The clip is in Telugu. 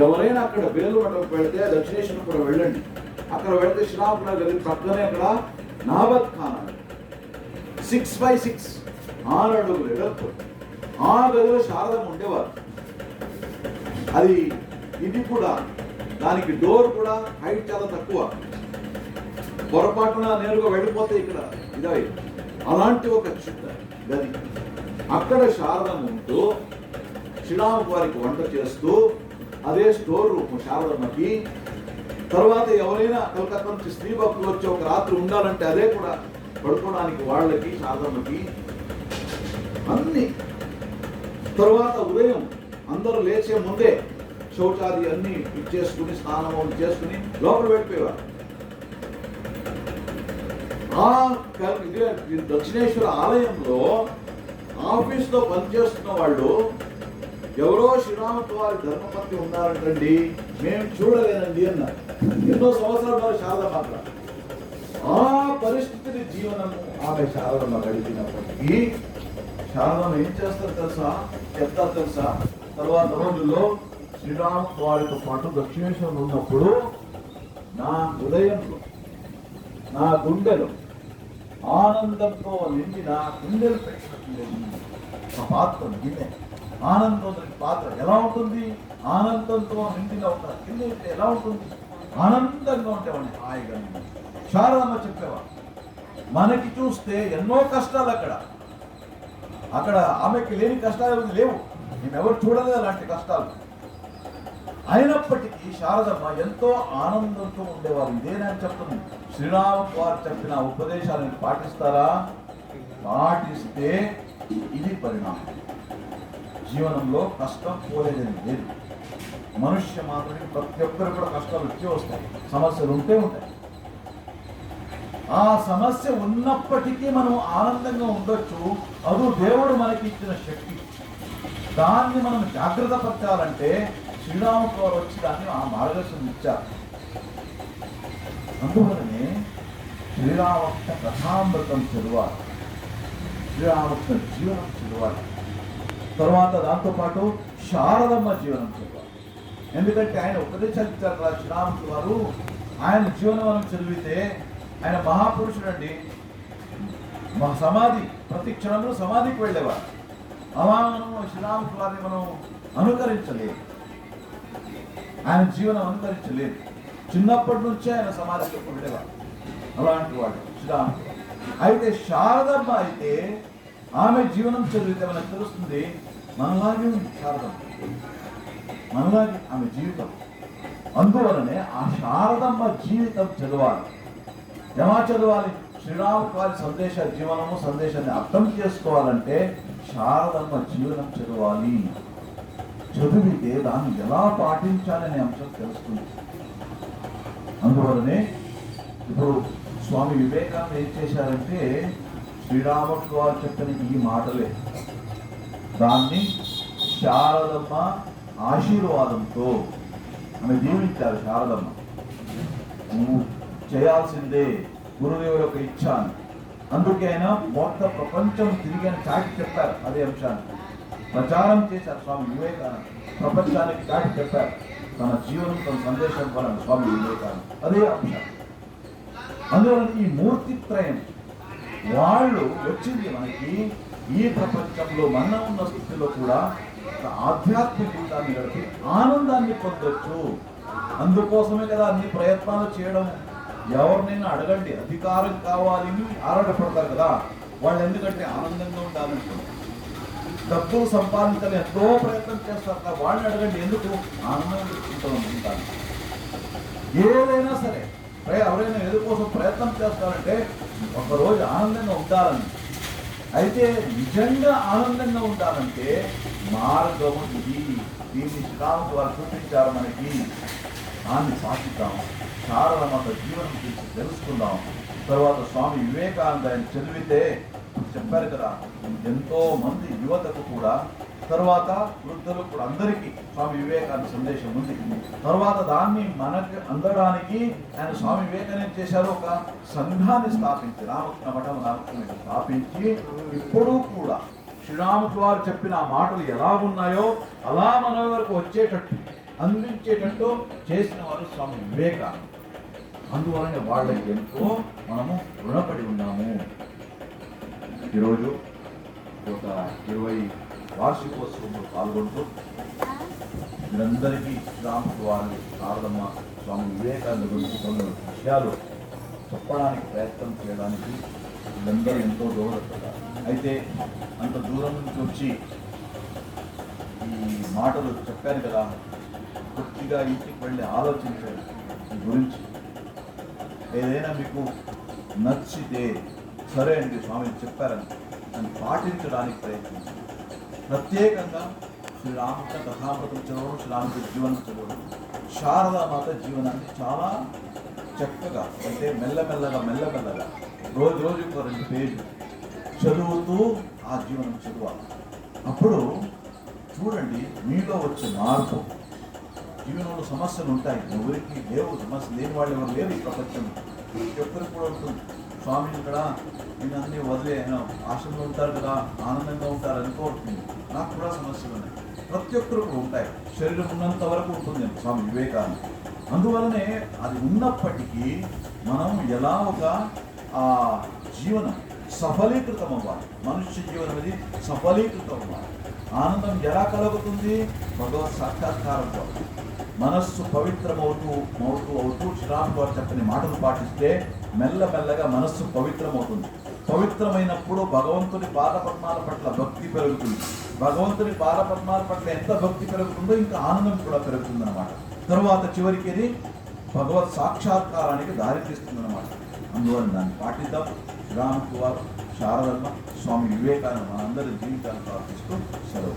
ఎవరైనా అక్కడ బేలు మఠం పెడితే దక్షిణేశ్వరం కూడా వెళ్ళండి. అక్కడ వెళితే శ్రీరాముల గది పక్కనే అక్కడ నాబత్ ఖాన్. సిక్స్ బై సిక్స్ ఆరు అడుగులు ఆ గదిలో శారదం ఉండేవారు. అది ఇది కూడా దానికి డోర్ కూడా హైట్ చాలా తక్కువ. పొరపాటున నేరుగా వెళ్ళిపోతే ఇక్కడ ఇదే. అలాంటి ఒక చిన్న గది. అక్కడ శారదం ఉంటూ శ్రీరాము వారికి వంట చేస్తూ అదే స్టోర్ రూమ్ శారదమ్మకి. తర్వాత ఎవరైనా కలకత్తా నుంచి స్త్రీ భక్తులు వచ్చి ఒక రాత్రి ఉండాలంటే అదే కూడా పడుకోవడానికి వాళ్ళకి శారదమ్మకి. అన్ని. తర్వాత ఉదయం అందరూ లేచే ముందే శౌచాది అన్ని ఇచ్చేసుకుని స్నానం చేసుకుని లోపల పెట్టిపోయేవారు ఆ ఇదే దక్షిణేశ్వర ఆలయంలో ఆఫీస్లో పనిచేస్తున్న వాళ్ళు ఎవరో శ్రీరామత్వ వారి ధర్మపత్ని ఉన్నారంటండి మేము చూడలేదండి అన్నారు. ఎన్నో సంవత్సరాల వారు శారద మాత్రం. ఆ పరిస్థితిని జీవనము ఆమె శారదమ్మ గడిపినప్పటికీ శారదమ్మ ఏం చేస్తారు తెలుసా? చెప్తారు తెలుసా? తర్వాత రోజుల్లో శ్రీరామ వారితో పాటు దక్షిణేశ్వరం ఉన్నప్పుడు నా హృదయంలో నా గుండెలో ఆనందంతో నిండిన గుండెలు పెట్టినట్టు ఆ పాత్ర గిన్నె ఆనందం పాత్ర ఎలా ఉంటుంది? ఆనందంతో నిండిన ఉంటారు కింద ఉంటే ఎలా ఉంటుంది? ఆనందంగా ఉండేవాడిని హాయిగా శారదమ్మ చెప్పేవాడు మనకి చూస్తే ఎన్నో కష్టాలు అక్కడ. అక్కడ ఆమెకి లేని కష్టాలు లేవు. మేమెవరు ఎవరు చూడలేదు అలాంటి కష్టాలు. అయినప్పటికీ శారదమ్మ ఎంతో ఆనందంతో ఉండేవారు. ఇదేనని చెప్తుంది శ్రీరామ వారు చెప్పిన ఉపదేశాలను పాటిస్తారా? పాటిస్తే ఇది పరిణామం. జీవనంలో కష్టం పోలేదని లేదు. మనుష్య మాత్రమే ప్రతి ఒక్కరు కూడా కష్టాలు వచ్చి వస్తాయి. సమస్యలు ఉంటే ఉంటాయి. ఆ సమస్య ఉన్నప్పటికీ మనం ఆనందంగా ఉండొచ్చు. అదు దేవుడు మనకి ఇచ్చిన శక్తి. దాన్ని మనం జాగ్రత్త పరచాలంటే శ్రీరాముడు వారు వచ్చి దాన్ని ఆ మార్గదర్శనం ఇచ్చారు. అందువలనే శ్రీరామకృష్ణ కథామృతం చదవాలి శ్రీరామకృష్ణ జీవనం చదవాలి తర్వాత దాంతోపాటు శారదమ్మ జీవనం చదవాలి ఎందుకంటే ఆయన ఒకటే ఇచ్చారు కదా శ్రీరాముడు వారు ఆయన జీవనం చదివితే ఆయన మహాపురుషుడు అండి. మా సమాధి ప్రతి క్షణంలో సమాధికి వెళ్ళేవారు. అలా మనం శ్రీరాముడు వారిని మనం అనుకరించలేదు ఆయన జీవనం అనుకరించలేదు చిన్నప్పటి నుంచే ఆయన సమాధికి వెళ్ళేవారు. అలాంటి వాడు శ్రీరాముడు. అయితే శారదమ్మ అయితే ఆమె జీవనం చదివితే మనకు తెలుస్తుంది మనలాగే ఉంది మనలాగే ఆమె జీవితం. అందువలనే ఆ శారదమ్మ జీవితం చదవాలి. ఎలా చదవాలి? శ్రీరామ్ వారి సందేశ జీవనము సందేశాన్ని అర్థం చేసుకోవాలంటే శారదమ్మ జీవనం చదవాలి. చదివితే దాన్ని ఎలా పాటించాలనే అంశం తెలుస్తుంది. అందువలనే ఇప్పుడు స్వామి వివేకానంద ఏం చేశారంటే శ్రీరాముడు వారు చెప్పిన ఈ మాటలే. దాన్ని శారదమ్మ ఆశీర్వాదంతో ఆమె దీవించారు శారదమ్మ. నువ్వు చేయాల్సిందే గురుదేవుడు యొక్క ఇచ్ఛ అని అందుకే ఆయన మొత్తం ప్రపంచం తిరిగి అని చాటి చెప్పారు అదే అంశాన్ని. ప్రచారం చేశారు స్వామి వివేకానంద. ప్రపంచానికి చాటి చెప్పారు. తన జీవనం తన సందేశం వలన స్వామి వివేకానంద. అదే అంశం. అందువల్ల ఈ మూర్తిత్రయం వాళ్ళు వచ్చింది మనకి ఈ ప్రపంచంలో మన ఉన్న స్థితిలో కూడా ఒక ఆధ్యాత్మిక జీవితాన్ని గడిపి ఆనందాన్ని పొందొచ్చు. అందుకోసమే కదా అన్ని ప్రయత్నాలు చేయడం. ఎవరినైనా అడగండి? అధికారం కావాలి ఆరాటపడతారు కదా. వాళ్ళు ఎందుకంటే ఆనందంగా ఉండాలనుకుంటారు డబ్బులు సంపాదించాలని ఎంతో ప్రయత్నం చేస్తారు కదా. వాళ్ళని అడగండి ఎందుకు? ఆనందం ఉంటాను. ఏదైనా సరే ఎవరైనా ఏదో కోసం ప్రయత్నం చేస్తారంటే ఒకరోజు ఆనందంగా ఉండాలని అయితే నిజంగా ఆనందంగా ఉండాలంటే మార్గం ఇది. దీన్ని శ్రీరాముడు వారు చూపించారు మనకి. దాన్ని సాధిద్దాం. శారదమాత జీవనం గురించి తెలుసుకుందాం. తర్వాత స్వామి వివేకానంద ఆయన చదివితే చెప్పారు కదా ఎంతో మంది యువతకు కూడా తర్వాత వృద్ధులు కూడా అందరికీ స్వామి వివేకానంద సందేశం ఉంది. తర్వాత దాన్ని మనకి అందడానికి ఆయన స్వామి వివేకానంద చేశారు? ఒక సంఘాన్ని స్థాపించి రామకృష్ణ మఠం రామకృష్ణ స్థాపించి ఇప్పుడు కూడా శ్రీరాముడు వారు చెప్పిన ఆ మాటలు ఎలా ఉన్నాయో అలా మన వరకు వచ్చేటట్టు అందించేటట్టు చేసిన వారు స్వామి వివేకానంద. అందువలన వాళ్ళకి ఎంతో మనము రుణపడి ఉన్నాము. ఈరోజు ఒక ఇరవై వార్షికోత్సవంలో పాల్గొంటూ మీరందరికీ శ్రీరాముడు వారి శారదమ్మ స్వామి వివేకానంద గురించి కొన్ని విషయాలు చెప్పడానికి ప్రయత్నం చేయడానికి వీళ్ళందరూ ఎంతో దోహదపడ్డారు. అయితే అంత దూరం నుంచి వచ్చి ఈ మాటలు చెప్పాను కదా పూర్తిగా ఇంటికి వెళ్ళి ఆలోచించారు గురించి. ఏదైనా మీకు నచ్చితే సరే అండి స్వామి చెప్పారని. దాన్ని పాటించడానికి ప్రయత్నించారు ప్రత్యేకంగా శ్రీరామకృష్ణ కథామృతం చదవడం శ్రీరామకృష్ణ జీవనం చదవడం శారదామాత జీవనాన్ని చాలా చక్కగా అంటే మెల్లమెల్లగా మెల్లమెల్లగా రోజు రోజు ఒక రెండు పేజీలు చదువుతూ ఆ జీవనం చదవాలి. అప్పుడు చూడండి మీలో వచ్చే మార్పు. జీవనంలో సమస్యలు ఉంటాయి. ఎవరికి లేవు సమస్యలు లేని వాళ్ళు ఎవరు లేరు ఈ ప్రపంచంలో. ఎవరికి కూడా ఉంటుంది. స్వామి ఇక్కడ నేను అన్ని వదిలే ఆశ్రమంలో ఉంటారు కదా ఆనందంగా ఉంటారు అనుకోవట్లేదు నాకు కూడా సమస్యలు ఉన్నాయి. ప్రతి ఒక్కరు కూడా ఉంటాయి. శరీరం ఉన్నంత వరకు ఉంటుంది స్వామి వివేకాన్ని అందువలనే అది ఉన్నప్పటికీ మనం ఎలా ఒక ఆ జీవనం సఫలీకృతం అవ్వాలి మనుష్య జీవనం అనేది సఫలీకృతం అవ్వాలి ఆనందం ఎలా కలుగుతుంది? భగవత్ సాక్షాత్కారం ద్వారా మనస్సు పవిత్రమవుతూ అవుతూ అవుతూ శ్రీరామ్ గారు చెప్పని మాటలు పాటిస్తే మెల్లమెల్లగా మనస్సు పవిత్రమవుతుంది. పవిత్రమైనప్పుడు భగవంతుని పాదపద్మాల పట్ల భక్తి పెరుగుతుంది. భగవంతుని పాదపద్మాల పట్ల ఎంత భక్తి పెరుగుతుందో ఇంకా ఆనందం కూడా పెరుగుతుంది అనమాట తరువాత చివరికి ఇది భగవత్ సాక్షాత్కారానికి దారి తీస్తుంది అందువల్ల దాన్ని పాటిద్దాం. శ్రీరామకు వారు శారదమ్మ స్వామి వివేకానంద మనందరి జీవితాన్ని ప్రార్థిస్తూ సెలవు.